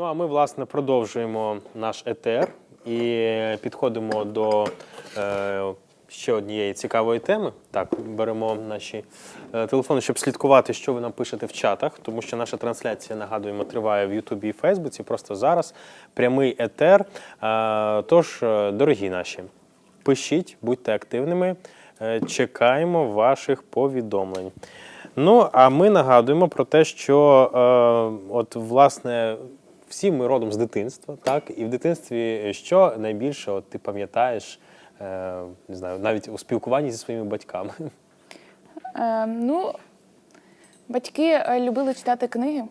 Ну а ми, власне, продовжуємо наш етер і підходимо до е, ще однієї цікавої теми. Так, беремо наші е, телефони, щоб слідкувати, що ви нам пишете в чатах, тому що наша трансляція, нагадуємо, триває в Ютубі і Фейсбуці. Просто зараз прямий етер. Е, тож, е, дорогі наші, пишіть, будьте активними. Е, Чекаємо ваших повідомлень. Ну, а ми нагадуємо про те, що е, от власне всі ми родом з дитинства, так? І в дитинстві що найбільше от, ти пам'ятаєш, е, не знаю, навіть у спілкуванні зі своїми батьками. Е, ну, батьки е, любили читати книги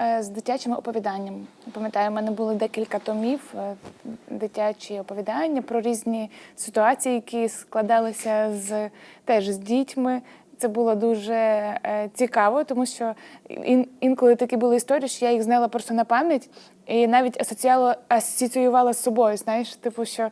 е, з дитячими оповіданнями. Пам'ятаю, у мене було декілька томів, е, дитячі оповідання про різні ситуації, які складалися з теж з дітьми. Це було дуже е, цікаво, тому що ін, інколи такі були історії, що я їх знала просто на пам'ять і навіть асоціювала, з собою. Знаєш, типу, що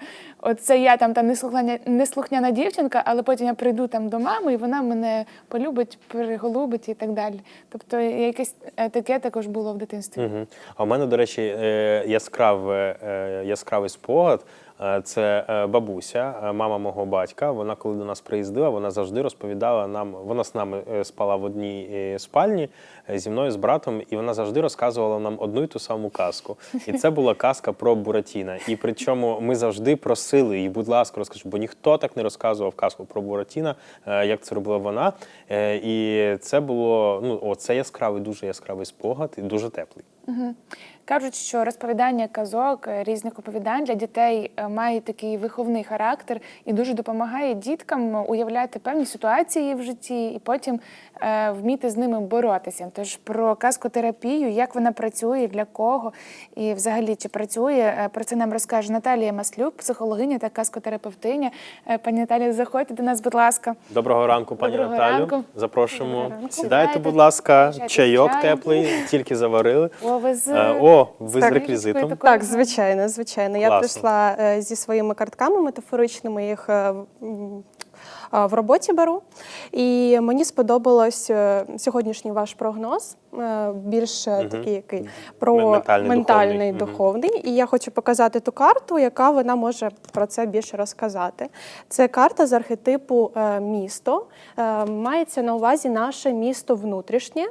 це я там та неслухняна, неслухняна дівчинка, але потім я прийду там до мами, і вона мене полюбить, переголубить і так далі. Тобто якесь е, таке також було в дитинстві. Угу. А у мене, до речі, е, яскраве, е, яскравий спогад. Е, Це е, бабуся, е, мама мого батька. Вона, коли до нас приїздила, вона завжди розповідала нам. Вона з нами спала в одній спальні зі мною, з братом, і вона завжди розказувала нам одну й ту саму казку. І це була казка про Буратіна. І причому ми завжди просили її, будь ласка, розкажи, бо ніхто так не розказував казку про Буратіна, як це робила вона. І це було ну, о, це яскравий, дуже яскравий спогад і дуже теплий. Кажуть, що розповідання казок, е, різних оповідань для дітей е, має такий виховний характер і дуже допомагає діткам уявляти певні ситуації в житті і потім е, вміти з ними боротися. Тож про казкотерапію, як вона працює, для кого і взагалі чи працює, е, про це нам розкаже Наталія Маслюк, психологиня та казкотерапевтиня. Е, Пані Наталія, заходьте до нас, будь ласка. Доброго ранку, пані Доброго Наталю. ранку. Запрошуємо. Доброго ранку. Сідайте, будь ласка, чайок теплий, тільки заварили. О, ви з Е, О, ви з реквізитом. Так, звичайно, звичайно. Я прийшла е, зі своїми картками метафоричними, їх е, в- а, в роботі беру. І мені сподобалось е, сьогоднішній ваш прогноз, е, більш е, такий який про ментальний, ментальний, духовний. духовний. І я хочу показати ту карту, яка вона може про це більше розказати. Це карта з архетипу е, місто. Е, Мається на увазі наше місто внутрішнє.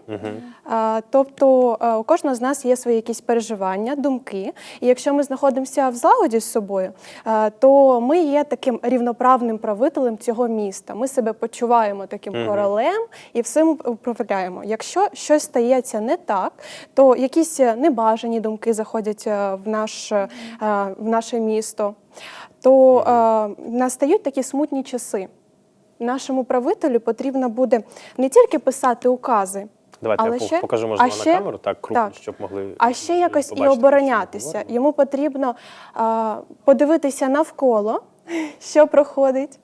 Е, Тобто е, у кожного з нас є свої якісь переживання, думки. І якщо ми знаходимося в злагоді з собою, е, то ми є таким рівноправним правителем цього міста. Ми себе почуваємо таким Мгм. королем і всім управляємо. Якщо щось стається не так, то якісь е, небажані думки заходять е, в, наш, е, в наше місто, то настають такі смутні часи. Нашому правителю потрібно буде не тільки писати укази, Давайте але я ще- покажу, можливо, а на ще- камеру, так крупно, так. щоб могли. а ще якось і побачити, ми оборонятися. Йому потрібно а, подивитися навколо, що проходить,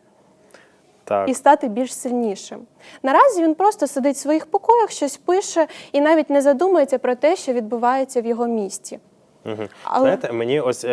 Так. і стати більш сильнішим. Наразі він просто сидить в своїх покоях, щось пише і навіть не задумується про те, що відбувається в його місті. Мгм. Але- Знаєте, мені ось е,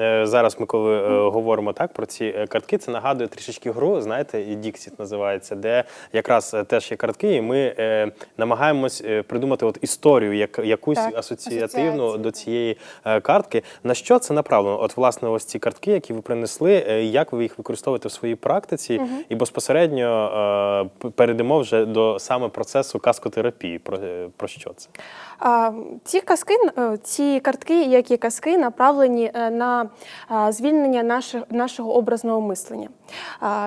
е, зараз ми коли е, говоримо так про ці е, картки, це нагадує трішечки гру, знаєте, і Діксіт називається, де якраз е, теж є картки, і ми е, намагаємось е, придумати от історію, як, якусь Так, асоціативну до цієї е, картки. На що це направлено? От, власне, ось ці картки, які ви принесли, е, як ви їх використовуєте в своїй практиці, і безпосередньо е, перейдемо вже до саме процесу каскотерапії. Про, про що це? А, Ці казки, ці картки, як і казки, направлені е, на звільнення нашого образного мислення.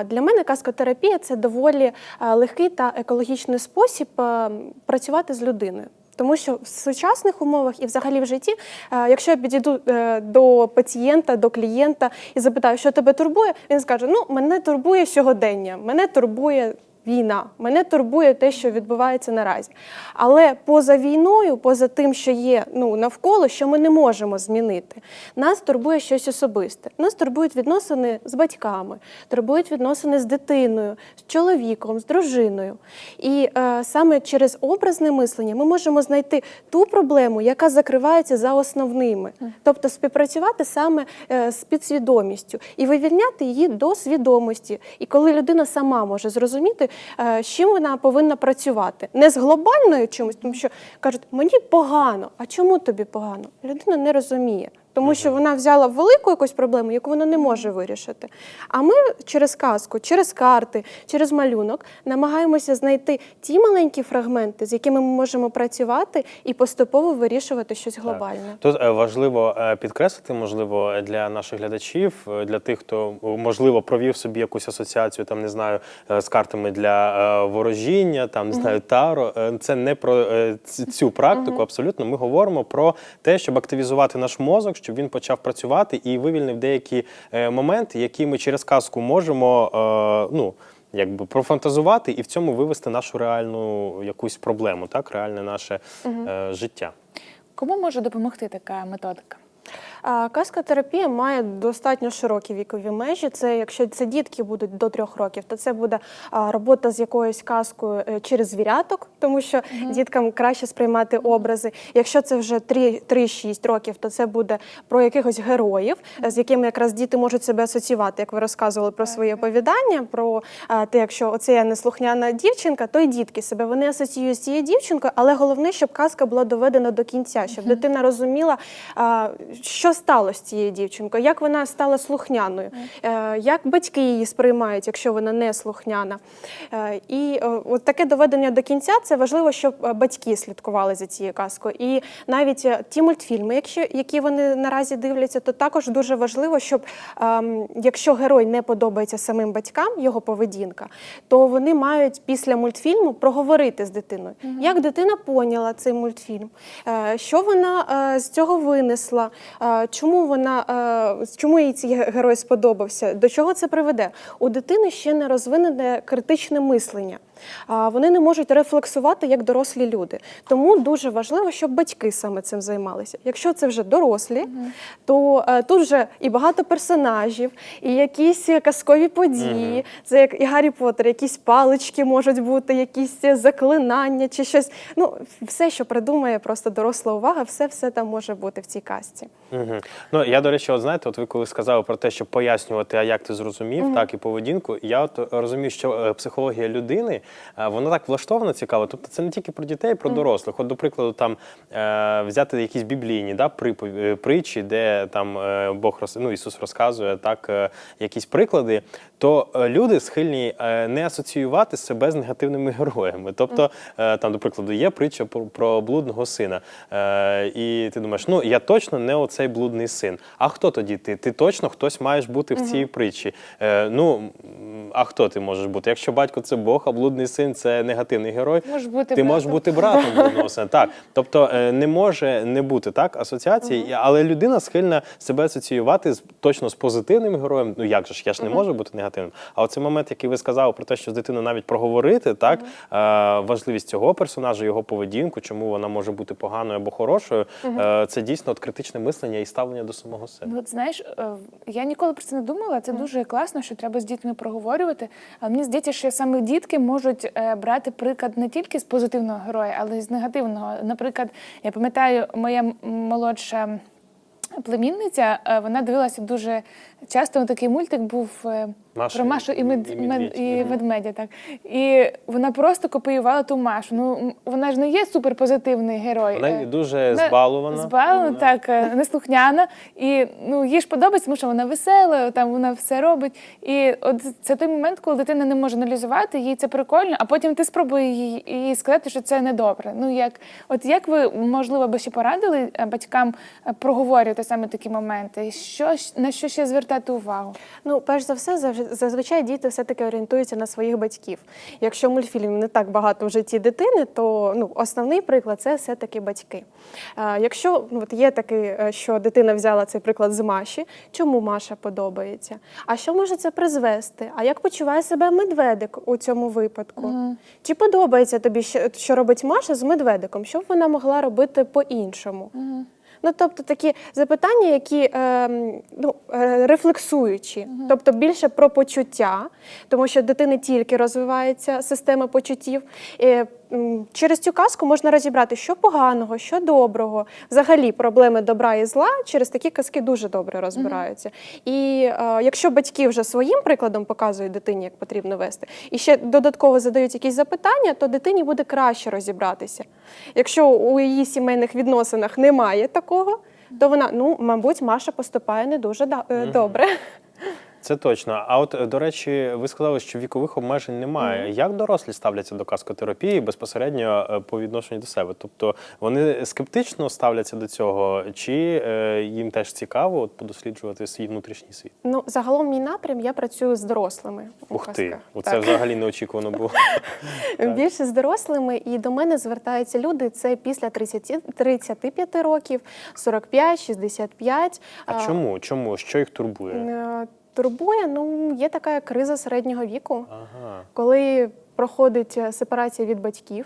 Для мене казкотерапія це доволі легкий та екологічний спосіб е, працювати з людиною. Тому що в сучасних умовах і взагалі в житті, е, якщо я підійду е, до пацієнта, до клієнта і запитаю, що тебе турбує, він скаже: Ну, мене турбує сьогодення, мене турбує війна, мене турбує те, що відбувається наразі. Але поза війною, поза тим, що є ну, навколо, що ми не можемо змінити, нас турбує щось особисте. Нас турбують відносини з батьками, турбують відносини з дитиною, з чоловіком, з дружиною. І е, саме через образне мислення ми можемо знайти ту проблему, яка закривається за основними, тобто співпрацювати саме е, з підсвідомістю і вивільняти її до свідомості. І коли людина сама може зрозуміти, з чим вона повинна працювати. Не з глобальною чимось, тому що кажуть, мені погано. А чому тобі погано? Людина не розуміє. Тому що вона взяла велику якусь проблему, яку вона не може вирішити. А ми через казку, через карти, через малюнок намагаємося знайти ті маленькі фрагменти, з якими ми можемо працювати і поступово вирішувати щось глобальне. Тут е, важливо е, підкреслити, можливо, для наших глядачів, е, для тих, хто можливо провів собі якусь асоціацію, там не знаю, з картами для ворожіння, там не знаю, таро. Це не про цю практику. Абсолютно, ми говоримо про те, щоб активізувати наш мозок, щоб він почав працювати і вивільнив деякі е, моменти, які ми через казку можемо. е, Ну, Якби профантазувати і в цьому вивести нашу реальну якусь проблему, так, реальне наше е, життя. Кому може допомогти така методика? Каскотерапія має достатньо широкі вікові межі. Це якщо це дітки будуть до трьох років, то це буде робота з якоюсь казкою е, через звіряток, тому що діткам краще сприймати образи. Якщо це вже 3 3-6 років, то це буде про якихось героїв, з якими якраз діти можуть себе асоціювати, як ви розказували про свої оповідання. Про те, якщо оце я неслухняна дівчинка, то й дітки себе вони асоціюють з цією дівчинкою, але головне, щоб казка була доведена до кінця, щоб дитина розуміла, а, що сталося з цією дівчинкою, як вона стала слухняною, е, як батьки її сприймають, якщо вона не слухняна. Е, І е, от таке доведення до кінця це важливо, щоб батьки слідкували за цією казкою. І навіть ті мультфільми, якщо які вони наразі дивляться, то також дуже важливо, щоб ем, якщо герой не подобається самим батькам, його поведінка, то вони мають після мультфільму проговорити з дитиною, як дитина поняла цей мультфільм, що вона з цього винесла, чому вона е, чому їй цей герой сподобався, до чого це приведе. У дитини ще не розвинене критичне мислення. Вони не можуть рефлексувати як дорослі люди. Тому дуже важливо, щоб батьки саме цим займалися. Якщо це вже дорослі, то е, тут вже і багато персонажів, і якісь казкові події. Це як і Гаррі Поттер, якісь палички можуть бути, якісь заклинання чи щось. Ну, все, що придумає просто доросла увага, все все там може бути в цій казці. Угу. Ну я до речі, от знаєте, от ви коли сказали про те, щоб пояснювати, а як ти зрозумів, так і поведінку. Я от розумію, що е, психологія людини е, вона так влаштована цікаво. Тобто це не тільки про дітей, про дорослих. От, до прикладу, там е, взяти якісь біблійні да, е, притчі, де там Бог ну, Ісус розказує так, якісь приклади, то люди схильні не асоціювати себе з негативними героями. Тобто, там, до прикладу, є притча про, блудного сина. І ти думаєш, ну я точно не оцей блудний син. А хто тоді ти? Ти точно хтось маєш бути в цій притчі. Ну, а хто ти можеш бути? Якщо батько це Бог, а блудний син це негативний герой, Може бути ти можеш бути братом блудного сина. Так. Тобто е, не може не бути так асоціації, і- але людина схильна себе асоціювати з точно з позитивним героєм. Ну як же ж, я ж не можу бути негативним. А оцей момент, який ви сказали про те, що з дитиною навіть проговорити, так е, важливість цього персонажа, його поведінку, чому вона може бути поганою або хорошою, е, це дійсно от критичне мислення і ставлення до самого себе. Ну, от знаєш, я ніколи про це не думала. Це дуже класно, що треба з дітьми проговорювати. Але мені здається, що саме дітки можуть е, брати приклад не тільки з позитивного героя, але й з негативного. Наприклад, я пам'ятаю, моя молодша племінниця, е, вона дивилася дуже часто. Такий мультик був е, Маша про Машу і, мед, і мед- і ведмедя. Так і вона просто копіювала ту Машу. Ну вона ж не є суперпозитивний герой. Вона е, дуже не- збалована. Так, е, неслухняна. І ну, їй ж подобається, тому що вона весела, там вона все робить. І от це той момент, коли дитина не може аналізувати, їй це прикольно, а потім ти спробуй їй, їй сказати, що це недобре. Ну як, от як ви, можливо, би ще порадили е, батькам е, проговорювати саме такі моменти? Що, на що ще звертати увагу? Ну, перш за все, зазвичай діти все-таки орієнтуються на своїх батьків. Якщо мультфільмів не так багато в житті дитини, то ну, основний приклад це все-таки батьки. А, якщо ну, от є такий, е, що дитина взяла цей приклад з Маші, чому Маша подобається? А що може це призвести? А як почуває себе медведик у цьому випадку? Чи подобається тобі, що, робить Маша з медведиком? Що б вона могла робити по-іншому? Ну, тобто такі запитання, які е, ну, рефлексуючі, рефлексуючі, тобто більше про почуття, тому що дитини тільки розвивається система почуттів. Через цю казку можна розібрати, що поганого, що доброго. Взагалі проблеми добра і зла через такі казки дуже добре розбираються. І е, якщо батьки вже своїм прикладом показують дитині, як потрібно вести, і ще додатково задають якісь запитання, то дитині буде краще розібратися. Якщо у її сімейних відносинах немає такого, то вона, ну, мабуть, Маша поступає не дуже е, добре. Це точно. А от, е, до речі, ви сказали, що вікових обмежень немає. Як дорослі ставляться до каскотерапії безпосередньо е, по відношенню до себе? Тобто вони скептично ставляться до цього, чи е, їм теж цікаво от, подосліджувати свій внутрішній світ? Ну, загалом мій напрям я працюю з дорослими. Ух ти, оце взагалі неочікувано було. Більше з дорослими, і до мене звертаються люди. Це після 30, 35 років, 45, 65. А чому? Чому? Що їх турбує? Турбує, ну є така криза середнього віку, Ага. коли проходить е, сепарація від батьків.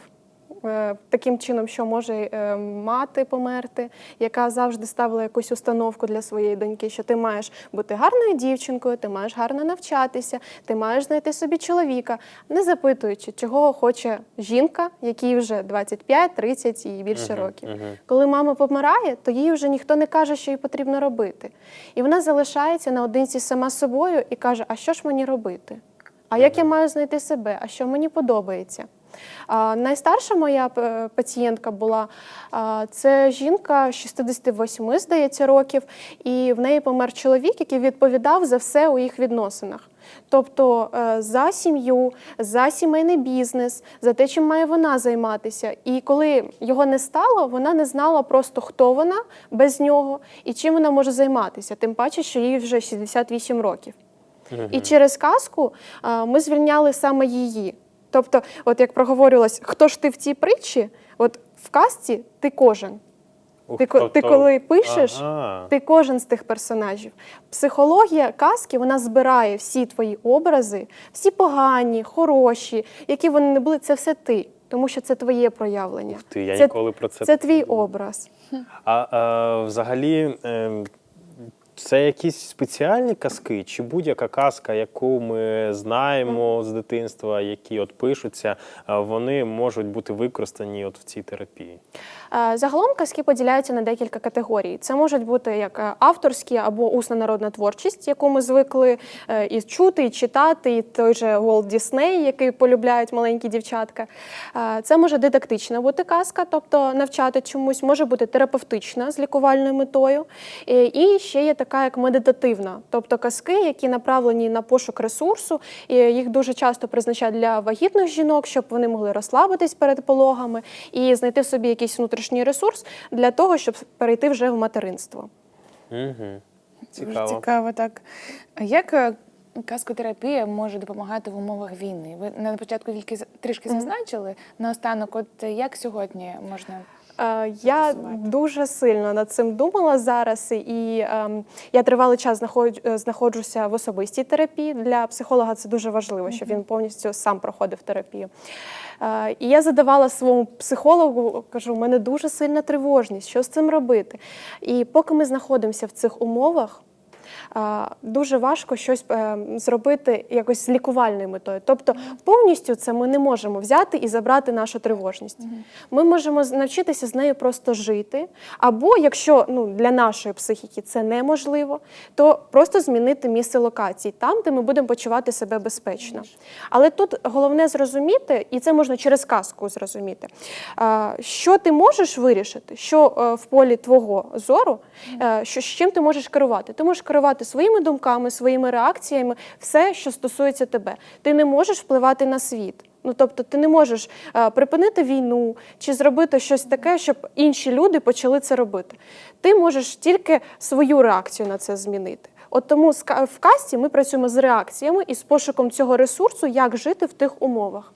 Е, Таким чином, що може е, мати померти, яка завжди ставила якусь установку для своєї доньки, що ти маєш бути гарною дівчинкою, ти маєш гарно навчатися, ти маєш знайти собі чоловіка, не запитуючи, чого хоче жінка, якій вже 25, 30 і більше Мгм, років. мгм. Коли мама помирає, то їй вже ніхто не каже, що їй потрібно робити. І вона залишається наодинці сама собою і каже: А що ж мені робити? А як я маю знайти себе? А що мені подобається? Найстарша моя е, пацієнтка була це жінка 68, здається, років, і в неї помер чоловік, який відповідав за все у їх відносинах. Тобто е, за сім'ю, за сімейний бізнес, за те, чим має вона займатися. І коли його не стало, вона не знала просто, хто вона без нього і чим вона може займатися. Тим паче, що їй вже 68 років. І через казку ми звільняли саме її. Тобто, от як проговорювалось, хто ж ти в цій притчі, от в казці ти кожен. Ух, Ти, ко- ти тобто- коли пишеш, Ага. ти кожен з тих персонажів. Психологія казки вона збирає всі твої образи, всі погані, хороші, які вони не були, це все ти, тому що це твоє проявлення. Ух ти, я це, ніколи про це це твій образ. А е, взагалі, е, це якісь спеціальні казки, чи будь-яка казка, яку ми знаємо з дитинства, які от пишуться, е, вони можуть бути використані от в цій терапії. Е, Загалом казки поділяються на декілька категорій. Це можуть бути як е, авторські або усна народна творчість, яку ми звикли і чути, і читати, і той же Волт Дісней, який полюбляють маленькі дівчатка. Це може дидактична бути казка, тобто навчати чомусь, може бути терапевтична з лікувальною метою. І ще є така як медитативна, тобто казки, які направлені на пошук ресурсу. І їх дуже часто призначають для вагітних жінок, щоб вони могли розслабитись перед пологами і знайти в собі якийсь внутрішній ресурс для того, щоб перейти вже в материнство. Угу. Дуже Цікаво. цікаво, так. Як е, каскотерапія може допомагати в умовах війни? Ви на початку тільки трішки зазначили. Наостанок, от як сьогодні можна Я дуже сильно над цим думала зараз, і ем, я тривалий час е, знаходжуся в особистій терапії. Для психолога це дуже важливо, щоб він повністю сам проходив терапію. Е, І я задавала своєму психологу, кажу, у мене дуже сильна тривожність, що з цим робити? І поки ми знаходимося в цих умовах. Дуже важко щось е, зробити якось з лікувальною метою. Тобто повністю це ми не можемо взяти і забрати нашу тривожність. Ми можемо навчитися з нею просто жити. Або якщо ну, для нашої психіки це неможливо, то просто змінити місце локації там, де ми будемо почувати себе безпечно. Але тут головне зрозуміти, і це можна через казку зрозуміти, що ти можеш вирішити, що е, в полі твого зору, е, що, з чим ти можеш керувати. Ти можеш керувати своїми думками, своїми реакціями, все, що стосується тебе. Ти не можеш впливати на світ. Ну, тобто, ти не можеш е, припинити війну чи зробити щось таке, щоб інші люди почали це робити. Ти можеш тільки свою реакцію на це змінити. От тому в касті ми працюємо з реакціями і з пошуком цього ресурсу, як жити в тих умовах.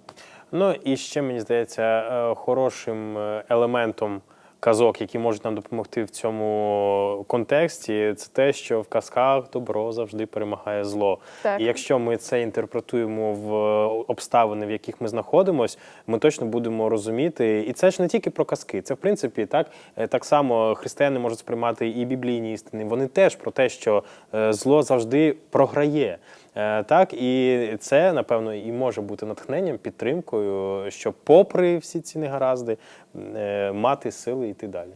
Ну і ще мені здається, е, хорошим е, елементом казок, які можуть нам допомогти в цьому контексті, це те, що в казках добро завжди перемагає зло. Так. І якщо ми це інтерпретуємо в обставини, в яких ми знаходимося, ми точно будемо розуміти. І це ж не тільки про казки, це в принципі так, е, так само християни можуть сприймати і біблійні істини. Вони теж про те, що е, зло завжди програє. Е, Так, і це, напевно, і може бути натхненням, підтримкою, щоб, попри всі ці негаразди, е, мати сили йти далі.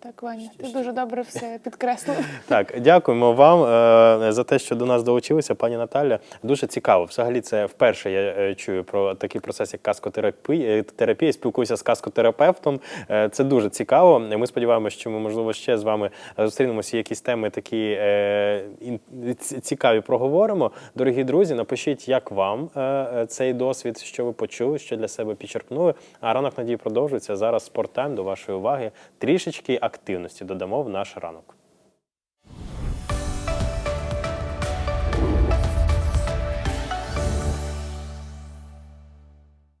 Так, Ваня, ти дуже добре все підкреслив. Так, дякуємо вам е, за те, що до нас долучилися, пані Наталя. Дуже цікаво. Взагалі, це вперше я е, чую про такий процес, як каскотерапія. е, Терапія. Спілкуюся з каскотерапевтом. Е, це дуже цікаво. Ми сподіваємося, що ми можливо ще з вами зустрінемося. і Якісь теми такі е, цікаві проговоримо. Дорогі друзі, напишіть, як вам е, цей досвід, що ви почули, що для себе підчеркнули. А ранок надії продовжується зараз. Спорттайм до вашої уваги. Трішечки активності додамо в наш ранок.